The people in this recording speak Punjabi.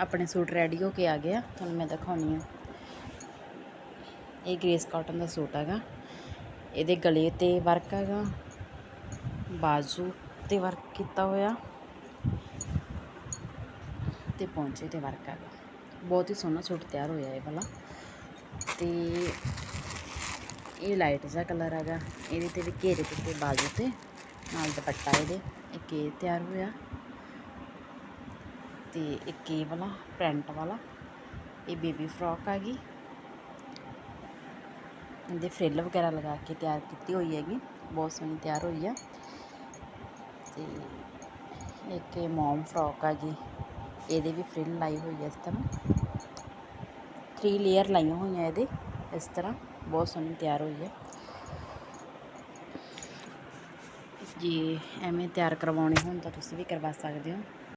ਆਪਣੇ ਸੂਟ ਰੈਡੀ ਹੋ ਕੇ ਆ ਗਿਆ। ਤੁਹਾਨੂੰ ਮੈਂ ਦਿਖਾਉਣੀ ਆ। ਇਹ ਗ੍ਰੇਸ ਕਾਟਨ ਦਾ ਸੂਟ ਹੈਗਾ। ਇਹਦੇ ਗਲੇ ਤੇ ਵਰਕ ਹੈਗਾ। ਬਾਜ਼ੂ ਤੇ ਵਰਕ ਕੀਤਾ ਹੋਇਆ। ਤੇ ਪੌਂਚੇ ਤੇ ਵਰਕ ਹੈਗਾ। ਬਹੁਤ ਹੀ ਸੋਹਣਾ ਸੂਟ ਤਿਆਰ ਹੋਇਆ ਇਹ ਵਾਲਾ। ਤੇ ਇਹ ਲਾਈਟ ਜਿਹਾ ਕਲਰ ਹੈਗਾ। ਇਹਦੇ ਤੇ ਵੀ ਘੇਰੇ ਤੇ ਬਾਜ਼ੂ ਤੇ। ਨਾਲ ਦੁਪੱਟਾ ਇਹਦੇ। ਇੱਕ ਇਹ ਤਿਆਰ ਹੋਇਆ। ਤੇ ਇੱਕ ਇਹ ਵਾਲਾ, ਪ੍ਰਿੰਟ ਵਾਲਾ, ਇਹ ਬੇਬੀ ਫਰੋਕ ਹੈਗੀ। ਇਹਦੇ ਫਰਿੱਲ ਵਗੈਰਾ ਲਗਾ ਕੇ ਤਿਆਰ ਕੀਤੀ ਹੋਈ ਹੈਗੀ, ਬਹੁਤ ਸੋਹਣੀ ਤਿਆਰ ਹੋਈ ਆ। ਤੇ ਇੱਕ ਇਹ ਮੌਮ ਫਰੋਕ ਹੈਗੀ, ਇਹਦੇ ਵੀ ਫਰਿੱਲ ਲਾਈ ਹੋਈ ਹੈ ਇਸ ਤਰ੍ਹਾਂ। 3 ਲੇਅਰ ਲਾਈਆਂ ਹੋਈਆਂ ਇਹਦੇ, ਇਸ ਤਰ੍ਹਾਂ, ਬਹੁਤ ਸੋਹਣੀ ਤਿਆਰ ਹੋਈ ਹੈ ਜੇ ਐਵੇਂ ਤਿਆਰ ਕਰਵਾਉਣੇ ਹੋਣ ਤਾਂ ਤੁਸੀਂ ਵੀ ਕਰਵਾ ਸਕਦੇ ਹੋ।